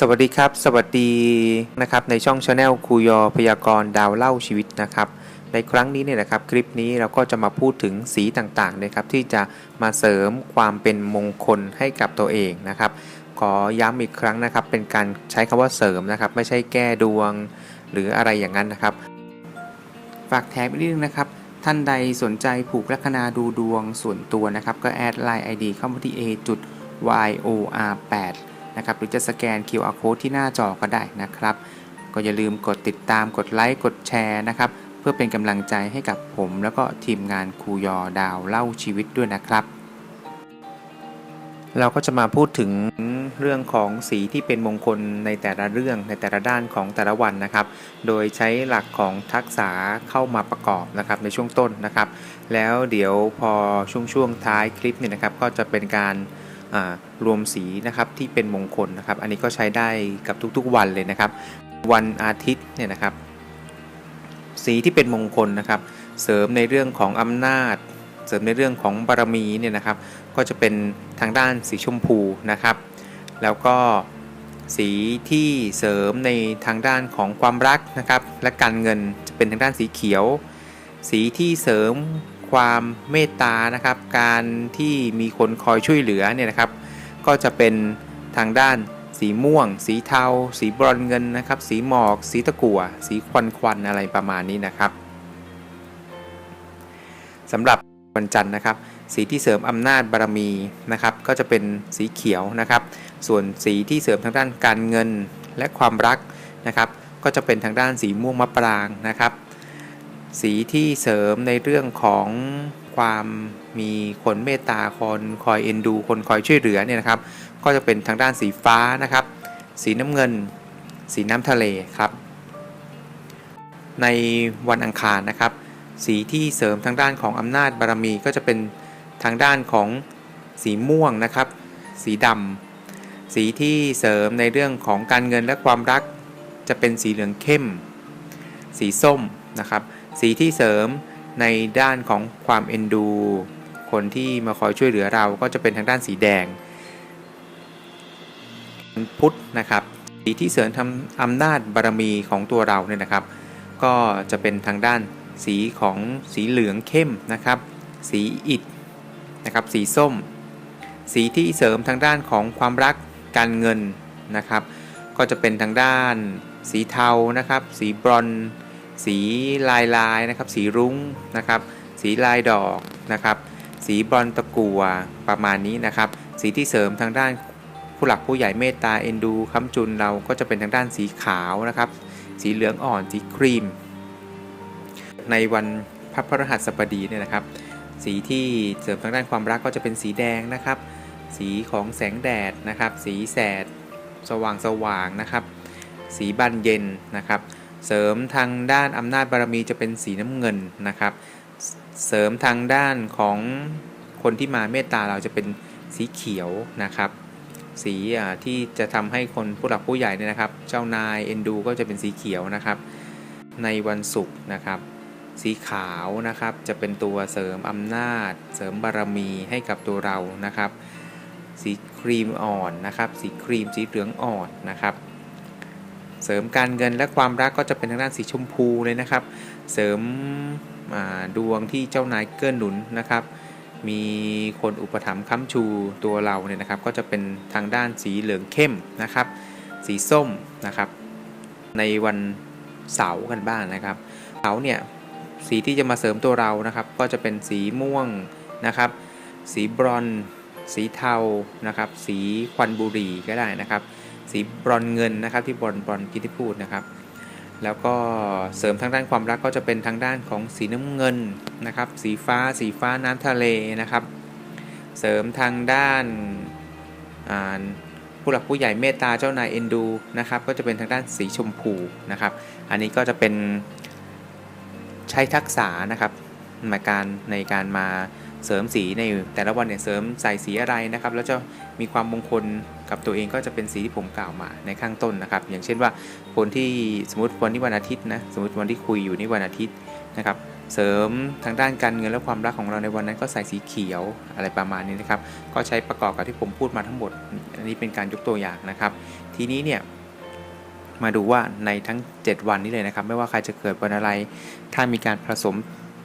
สวัสดีครับ สวัสดีนะครับในช่องชาแนลครูยอพยากรณ์ดาวเล่าชีวิตนะครับในครั้งนี้เนี่ยนะครับคลิปนี้เราก็จะมาพูดถึงสีต่างๆนะครับที่จะมาเสริมความเป็นมงคลให้กับตัวเองนะครับ ขอย้ำอีกครั้งนะครับ เป็นการใช้คำว่าเสริมนะครับ ไม่ใช่แก้ดวงหรืออะไรอย่างนั้นนะครับ ฝากแถมอีกนิดนึงนะครับท่านใดสนใจผูกลัคนาดูดวงส่วนตัวนะครับ ก็แอดไลน์ ID เข้ามาที่ a จุด y o r 8 นะครับ หรือจะสแกน QR code ที่หน้าจอก็ได้นะครับ ก็อย่าลืมกดติดตามกดไลค์กดแชร์นะครับ เพื่อเป็นกำลังใจให้กับผม แล้วก็ทีมงานครูยอดาวเล่าชีวิตด้วยนะครับ เราก็จะมาพูดถึงเรื่องของสีที่เป็นมงคลในแต่ละเรื่องในแต่ละด้านของแต่ละวันนะครับ โดยใช้หลักของทักษะเข้ามาประกอบนะครับในช่วงต้นนะครับ แล้วเดี๋ยวพอช่วงช่วงท้ายคลิปเนี่ยนะครับก็จะเป็นการ รวมสีนะครับที่เป็นมงคลนะครับ อันนี้ก็ใช้ได้กับทุกๆวันเลยนะครับ วันอาทิตย์เนี่ยนะครับ สีที่เป็นมงคลนะครับ เสริมในเรื่องของอำนาจ เสริมในเรื่องของบารมีเนี่ยนะครับ ก็จะเป็นทางด้านสีชมพูนะครับ แล้วก็สีที่เสริมในทางด้านของความรักนะครับ และการเงินจะเป็นทางด้านสีเขียว สีที่เสริม ความเมตตานะครับ การที่มีคนคอยช่วยเหลือเนี่ยนะครับ ก็จะเป็นทางด้านสีม่วง สีเทา สีบรอนเงินนะครับ สีหมอก สีตะกั่ว สีควันควันๆอะไรประมาณนี้นะครับสำหรับวันจันทร์นะครับ สีที่เสริมอำนาจบารมีนะครับ ก็จะเป็นสีเขียวนะครับ ส่วนสีที่เสริมทางด้านการเงินและความรักนะครับ ก็จะเป็นทางด้านสีม่วงมะปรางนะครับ สีที่เสริมในเรื่องของความมีคนเมตตาคนคอยเอ็นดู คนคอยช่วยเหลือเนี่ยนะครับ ก็จะเป็นทางด้านสีฟ้านะครับ สีน้ำเงิน สีน้ำทะเลครับ ในวันอังคารนะครับ สีที่เสริมทางด้านของอำนาจบารมีก็จะเป็นทางด้านของสีม่วงนะครับ สีดำสีที่เสริมในเรื่องของการเงินและความรัก จะเป็นสีเหลืองเข้ม สีส้มนะครับ สีที่เสริมในด้านของความเอ็นดู คนที่มาคอยช่วยเหลือเราก็จะเป็นทางด้านสีแดง พุทธนะครับ สีที่เสริมทำอำนาจบารมีของตัวเราเนี่ยนะครับ ก็จะเป็นทางด้านสีของสีเหลืองเข้มนะครับ สีอิฐนะครับ สีส้ม สีที่เสริมทางด้านของความรักการเงินนะครับ ก็จะเป็นทางด้าน สีเทานะครับ สีบรอนซ์ สีลายลายนะครับ สีรุ้งนะครับ สีลายดอกนะครับ สีบรอนตะกัวประมาณนี้นะครับ สีที่เสริมทางด้านผู้หลักผู้ใหญ่เมตตาเอ็นดูค้ำจุนเราก็จะเป็นทางด้านสีขาวนะครับ สีเหลืองอ่อนสีครีม ในวันพระพฤหัสบดีเนี่ยนะครับ สีที่เสริมทางด้านความรักก็จะเป็นสีแดงนะครับ สีของแสงแดดนะครับ สีแสด สว่างสว่างนะครับ สีบานเย็นนะครับ เสริมทางด้านอำนาจบารมีจะเป็นสีน้ำเงินนะครับ เสริมทางด้านของคนที่มาเมตตาเราจะเป็นสีเขียวนะครับ สีอ่าที่จะทำให้คนผู้หลักผู้ใหญ่เนี่ยนะครับ เจ้านายเอ็นดูก็จะเป็นสีเขียวนะครับ ในวันศุกร์นะครับ สีขาวนะครับจะเป็นตัวเสริมอำนาจ เสริมบารมีให้กับตัวเรานะครับ สีครีมอ่อนนะครับ สีครีมสีเหลืองอ่อนนะครับ เสริมการเงินและความรักก็จะเป็นทางด้านสีชมพูเลยนะครับ เสริมดวงที่เจ้านายเกื้อหนุนนะครับ มีคนอุปถัมภ์ค้ำชูตัวเราเนี่ยนะครับ ก็จะเป็นทางด้านสีเหลืองเข้มนะครับ สีส้มนะครับ ในวันเสาร์กันบ้างนะครับเสาร์เนี่ยสีที่จะมาเสริมตัวเรานะครับ ก็จะเป็นสีม่วงนะครับ สีบรอน สีเทานะครับ สีควันบุหรี่ก็ได้นะครับ สีบรอนเงินนะครับที่บรอนบรอนซ์ที่ที่พูดนะครับ แล้วก็เสริมทางด้านความรักก็จะเป็นทางด้านของสีน้ำเงินนะครับ สีฟ้า สีฟ้าน้ำทะเลนะครับ เสริมทางด้านผู้หลักผู้ใหญ่เมตตาเจ้านายเอ็นดูนะครับ ก็จะเป็นทางด้านสีชมพูนะครับ อันนี้ก็จะเป็นใช้ทักษะนะครับในการในการมา เสริมสีในแต่ละวันเนี่ยเสริมใส่สีอะไรนะครับ แล้วจะมีความมงคลกับตัวเองก็จะเป็นสีที่ผมกล่าวมาในข้างต้นนะครับ อย่างเช่นว่าคนที่สมมติวันที่วันอาทิตย์นะสมมติวันที่คุยอยู่นี่วันอาทิตย์นะครับเสริมทางด้านการเงินและความรักของเราในวันนั้นก็ใส่สีเขียวอะไรประมาณนี้นะครับ ก็ใช้ประกอบกับที่ผมพูดมาทั้งหมด อันนี้เป็นการยกตัวอย่างนะครับ ทีนี้เนี่ยมาดูว่าในทั้ง 7 วันนี้เลยนะครับ ไม่ว่าใครจะเกิดวันอะไร ถ้ามีการผสม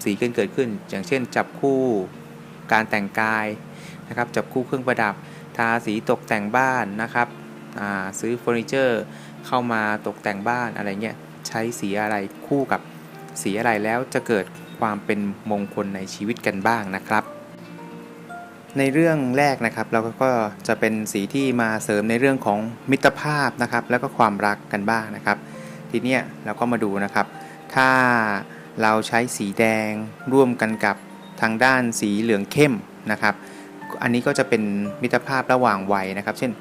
สีกันเกิดขึ้น อย่างเช่น จับคู่ การแต่งกายนะครับจับคู่เครื่องประดับ ทาสีตกแต่งบ้านนะครับซื้อเฟอร์นิเจอร์เข้ามาตกแต่งบ้านอะไรเงี้ยใช้สีอะไรคู่กับสีอะไรแล้วจะเกิดความเป็นมงคลในชีวิตกันบ้างนะครับ ในเรื่องแรกนะครับเราก็จะเป็นสีที่มาเสริมในเรื่องของมิตรภาพนะครับ แล้วก็ความรักกันบ้างนะครับ ทีเนี้ยเราก็มาดูนะครับ ถ้าเราใช้สีแดงร่วมกันกับ ทางด้านสีเหลืองเข้มนะครับ อันนี้ก็จะเป็นมิตรภาพระหว่างวัยนะครับ เช่น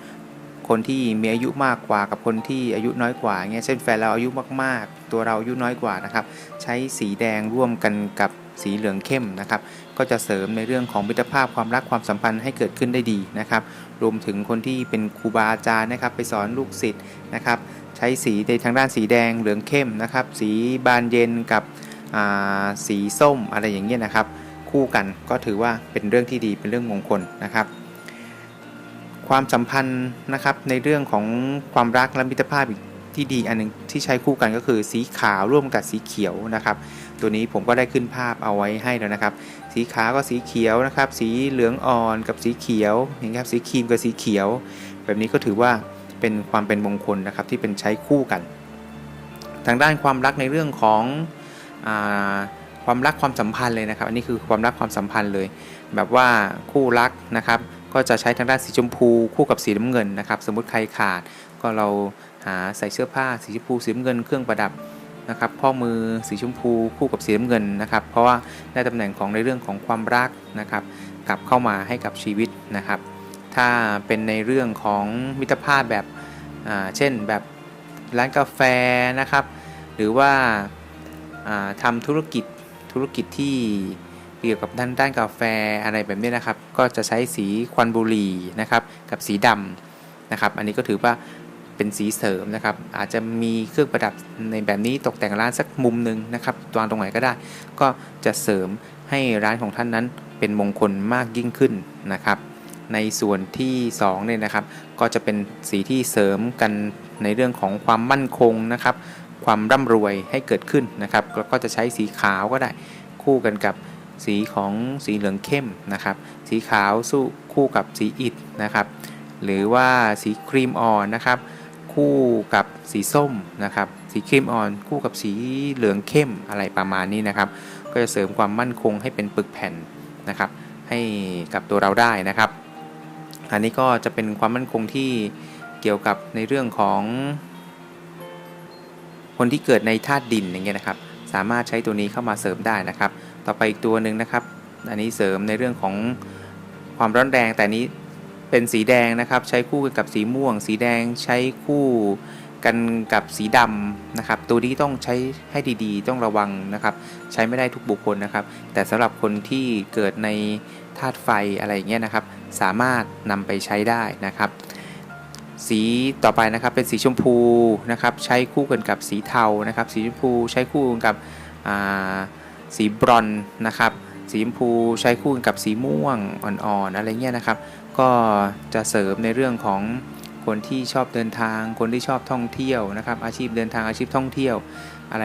คนที่มีอายุมากกว่ากับคนที่อายุน้อยกว่าเงี้ยเช่นแฟนเราอายุมากๆ ตัวเราอายุน้อยกว่านะครับ ใช้สีแดงร่วมกันกับสีเหลืองเข้มนะครับ ก็จะเสริมในเรื่องของมิตรภาพความรักความสัมพันธ์ให้เกิดขึ้นได้ดีนะครับ รวมถึงคนที่เป็นครูบาอาจารย์นะครับ ไปสอนลูกศิษย์นะครับ ใช้สีในทางด้านสีแดงเหลืองเข้มนะครับ สีบานเย็นกับสีส้มอะไรอย่างเงี้ยนะครับ คู่กัน ก็ถือว่าเป็นเรื่องที่ดีเป็นเรื่องมงคลนะครับ ความสัมพันธ์นะครับในเรื่องของความรักและมิตรภาพที่ดีอันหนึงที่ใช้คู่กันก็คือสีขาวร่วมกับสีเขียวนะครับ ตัวนี้ผมก็ได้ขึ้นภาพเอาไว้ให้แล้วนะครับ สีขาวก็สีเขียวนะครับ สีเหลืองอ่อนกับสีเขียวอย่างเงี้ยครับสีครีมกับสีเขียว แบบนี้ก็ถือว่าเป็นความเป็นมงคลนะครับที่เป็นใช้คู่กัน ทางด้านความรักในเรื่องของอ ความรักความสัมพันธ์เลยนะครับ อันนี้คือความรักความสัมพันธ์เลย แบบว่าคู่รักนะครับ ก็จะใช้ทางด้านสีชมพูคู่กับสีน้ำเงินนะครับ สมมุติใครขาดก็เราหาใส่เสื้อผ้าสีชมพูสีน้ำเงินเครื่องประดับนะครับข้อมือสีชมพูคู่กับสีน้ำเงินนะครับ เพราะว่าได้ตำแหน่งของในเรื่องของความรักนะครับ กลับเข้ามาให้กับชีวิตนะครับ ถ้าเป็นในเรื่องของมิตรภาพแบบเช่นแบบร้านกาแฟนะครับ หรือว่าอ่าทำธุรกิจ ธุรกิจที่เกี่ยวกับด้านด้านกาแฟอะไรแบบนี้นะครับ ก็จะใช้สีควันบุหรี่นะครับกับสีดำนะครับ อันนี้ก็ถือว่าเป็นสีเสริมนะครับ อาจจะมีเครื่องประดับในแบบนี้ตกแต่งร้านสักมุมหนึ่งนะครับวางตรงไหนก็ได้ ก็จะเสริมให้ร้านของท่านนั้นเป็นมงคลมากยิ่งขึ้นนะครับ ในส่วนที่2เนี่ยนะครับ ก็จะเป็นสีที่เสริมกันในเรื่องของความมั่นคงนะครับ ความร่ำรวยให้เกิดขึ้นนะครับแล้วก็จะใช้สีขาวก็ได้คู่กันกับสีของสีเหลืองเข้มนะครับ สีขาวสู้คู่กับสีอิฐนะครับ หรือว่าสีครีมอ่อนนะครับ คู่กับสีส้มนะครับ สีครีมอ่อน คู่กับสีเหลืองเข้มอะไรประมาณนี้นะครับ ก็จะเสริมความมั่นคงให้เป็นปึกแผ่นนะครับ ให้กับตัวเราได้นะครับ อันนี้ก็จะเป็นความมั่นคงที่เกี่ยวกับในเรื่องของ คนที่เกิดในธาตุดินอย่างเงี้ยนะครับ สามารถใช้ตัวนี้เข้ามาเสริมได้นะครับ ต่อไปอีกตัวหนึ่งนะครับ อันนี้เสริมในเรื่องของความร้อนแรงแต่นนี้เป็นสีแดงนะครับ ใช้คู่กันกับสีม่วง สีแดงใช้คู่กันกับสีดำนะครับ ตัวนี้ต้องใช้ให้ดีๆ ต้องระวังนะครับ ใช้ไม่ได้ทุกบุคคลนะครับ แต่สำหรับคนที่เกิดในธาตุไฟอะไรอย่างเงี้ยนะครับ สามารถนำไปใช้ได้นะครับ สีต่อไปนะครับเป็นสีชมพูนะครับใช้คู่กันกับสีเทานะครับ สีชมพูใช้คู่กันกับสีบรอนนะครับสีชมพูใช้คู่กันกับสีม่วงอ่อนๆอะไรเงี้ยนะครับ ก็จะเสริมในเรื่องของคนที่ชอบเดินทาง คนที่ชอบท่องเที่ยวนะครับ อาชีพเดินทางอาชีพท่องเที่ยวอะไร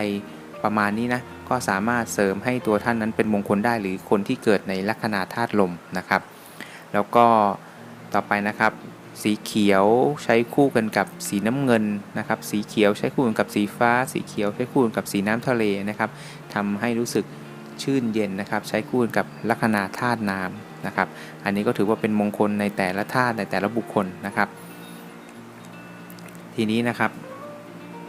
ประมาณนี้นะก็สามารถเสริมให้ตัวท่านนั้นเป็นมงคลได้หรือคนที่เกิดในลัคนาธาตุลมนะครับ แล้วก็ต่อไปนะครับ สีเขียวใช้คู่กันกับสีน้ำเงินนะครับ สีเขียวใช้คู่กันกับสีฟ้า สีเขียวใช้คู่กันกับสีน้ำทะเลนะครับทำให้รู้สึกชื่นเย็นนะครับ ใช้คู่กันกับลัคนาธาตุน้ำนะครับ อันนี้ก็ถือว่าเป็นมงคลในแต่ละธาตุในแต่ละบุคคลนะครับ ทีนี้นะครับ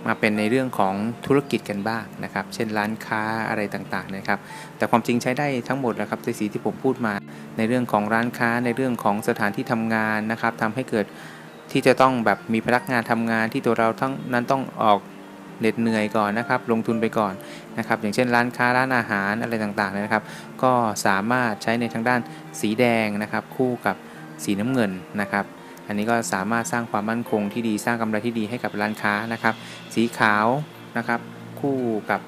มาเป็นในเรื่องของธุรกิจกันบ้างนะครับ เช่นร้านค้าอะไรต่างๆนะครับ แต่ความจริงใช้ได้ทั้งหมดนะครับในสีที่ผมพูดมา ในเรื่องของร้านค้าในเรื่องของสถานที่ทำงานนะครับทำให้เกิดที่จะต้องแบบมีพนักงานทำงานที่ตัวเราทั้งนั้นต้องออกเหน็ดเหนื่อยก่อนนะครับ ลงทุนไปก่อนนะครับ อย่างเช่นร้านค้าร้านอาหารอะไรต่างๆนะครับ ก็สามารถใช้ในทางด้านสีแดงนะครับ คู่กับสีน้ำเงินนะครับ อันนี้ก็สามารถสร้างความมั่นคงที่ดีสร้างกำไรที่ดีให้กับร้านค้านะครับ สีขาวนะครับ คู่กับ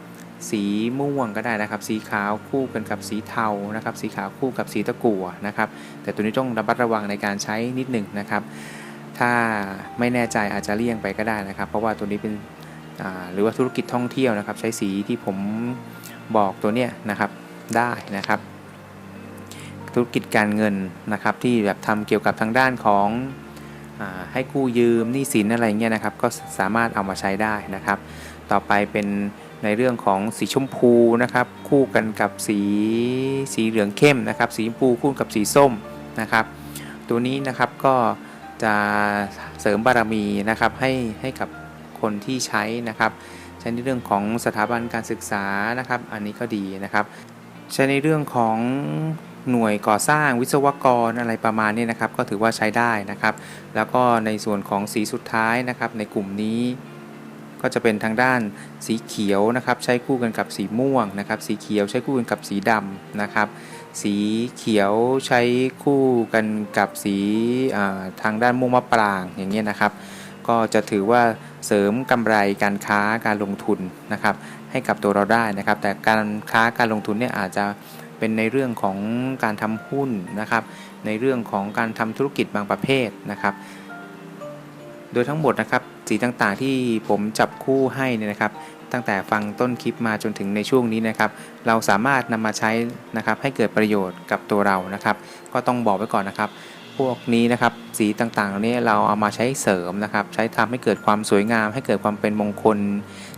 สีม่วงก็ได้นะครับ สีขาวคู่กันกับสีเทานะครับ สีขาวคู่กับสีตะกั่วนะครับ แต่ตัวนี้ต้องระมัดระวังในการใช้นิดหนึ่งนะครับ ถ้าไม่แน่ใจอาจจะเลี่ยงไปก็ได้นะครับ เพราะว่าตัวนี้เป็นหรือว่าธุรกิจท่องเที่ยวนะครับ ใช้สีที่ผมบอกตัวเนี้ยนะครับได้นะครับ ธุรกิจการเงินนะครับที่แบบทำเกี่ยวกับทางด้านของ ให้กู้ยืมหนี้สินอะไรเงี้ยนะครับ ก็สามารถเอามาใช้ได้นะครับ ต่อไปเป็นในเรื่องของสีชมพูนะครับ คู่กันกับสีสีเหลืองเข้มนะครับ สีชมพูคู่กับสีส้มนะครับ ตัวนี้นะครับก็จะเสริมบารมีนะครับให้ให้กับคนที่ใช้นะครับ ใช้ในเรื่องของสถาบันการศึกษานะครับ อันนี้ก็ดีนะครับ ใช้ในเรื่องของ หน่วยก่อสร้างวิศวกรอะไรประมาณนี้นะครับ ก็ถือว่าใช้ได้นะครับ แล้วก็ในส่วนของสีสุดท้ายนะครับ ในกลุ่มนี้ก็จะเป็นทางด้านสีเขียวนะครับ ใช้คู่กันกับสีม่วงนะครับ สีเขียวใช้คู่กันกับสีดำนะครับ สีเขียวใช้คู่กันกับสีทางด้านม่วงมะปรางอย่างเงี้ยนะครับ ก็จะถือว่าเสริมกำไรการค้าการลงทุนนะครับ ให้กับตัวเราได้นะครับ แต่การค้าการลงทุนเนี่ยอาจจะ เป็นในเรื่องของการทำหุ้นนะครับ ในเรื่องของการทำธุรกิจบางประเภทนะครับ โดยทั้งหมดนะครับสีต่างๆที่ผมจับคู่ให้เนี่ยนะครับ ตั้งแต่ฟังต้นคลิปมาจนถึงในช่วงนี้นะครับ เราสามารถนำมาใช้นะครับให้เกิดประโยชน์กับตัวเรานะครับ ก็ต้องบอกไว้ก่อนนะครับพวกนี้นะครับสีต่างๆเหล่านี้เราเอามาใช้เสริมนะครับ ใช้ทำให้เกิดความสวยงาม ให้เกิดความเป็นมงคล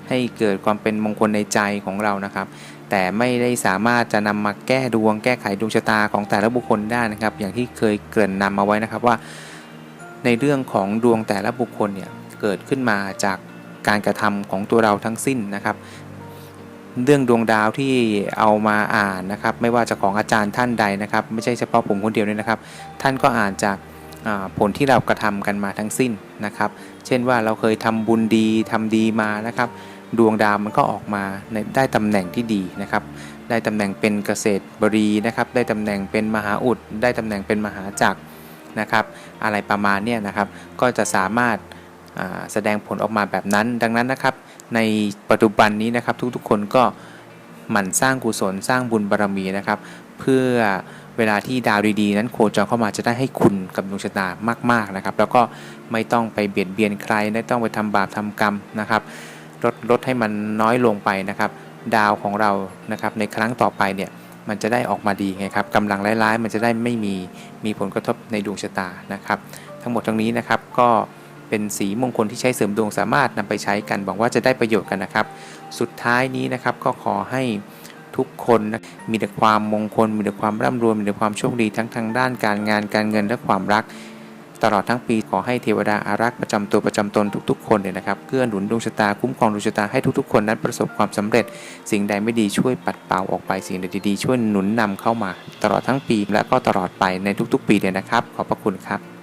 ให้เกิดความเป็นมงคลในใจของเรานะครับ แต่ไม่ได้สามารถจะนำมาแก้ดวง แก้ไขดวงชะตาของแต่ละบุคคลได้นะครับ อย่างที่เคยเกริ่นนำมาไว้นะครับว่า ในเรื่องของดวงแต่ละบุคคลเนี่ยเกิดขึ้นมาจากการกระทำของตัวเราทั้งสิ้นนะครับ เรื่องดวงดาวที่เอามาอ่านนะครับ ไม่ว่าจะของอาจารย์ท่านใดนะครับ ไม่ใช่เฉพาะผมคนเดียวเลยนะครับ ท่านก็อ่านจากผลที่เรากระทำกันมาทั้งสิ้นนะครับ เช่นว่าเราเคยทำบุญดีทำดีมานะครับ ดวงดาวมันก็ออกมาได้ตำแหน่งที่ดีนะครับ ได้ตำแหน่งเป็นเกษตรบรีนะครับ ได้ตำแหน่งเป็นมหาอุด ได้ตำแหน่งเป็นมหาจักรนะครับ อะไรประมาณเนี้ยนะครับ ก็จะสามารถแสดงผลออกมาแบบนั้น ดังนั้นนะครับ ในปัจจุบันนี้นะครับทุกๆคนก็หมั่นสร้างกุศลสร้างบุญบารมีนะครับ เพื่อเวลาที่ดาวดีๆนั้นโคจรเข้ามาจะได้ให้คุณกับดวงชะตามากๆนะครับ แล้วก็ไม่ต้องไปเบียดเบียนใครไม่ต้องไปทำบาปทำกรรมนะครับ ลดลดให้มันน้อยลงไปนะครับดาวของเรานะครับในครั้งต่อไปเนี่ยมันจะได้ออกมาดีไงครับกำลังร้ายๆ มันจะได้ไม่มีมีผลกระทบในดวงชะตานะครับ ทั้งหมดทั้งนี้นะครับก็เป็นสีมงคลที่ใช้เสริมดวงสามารถนำไปใช้กันหวังว่าจะได้ประโยชน์กันนะครับ สุดท้ายนี้นะครับก็ขอให้ทุกคนนะมีแต่ความมงคล มีแต่ความร่ำรวยมีแต่ความโชคดีทั้งทางด้านการงานการเงินและความรัก ตลอดทั้งปีขอให้เทวดาอารักษ์ประจำตัวประจำตนทุกๆคนเลยนะครับเกื้อหนุนดวงชะตาคุ้มครองดวงชะตาให้ทุกๆ คนนั้นประสบความสำเร็จ สิ่งใดไม่ดีช่วยปัดเป่าออกไปสิ่งใดดีๆช่วยหนุนนำเข้ามา ตลอดทั้งปีและก็ตลอดไปในทุกๆ ปีเลยนะครับ ขอบพระคุณครับ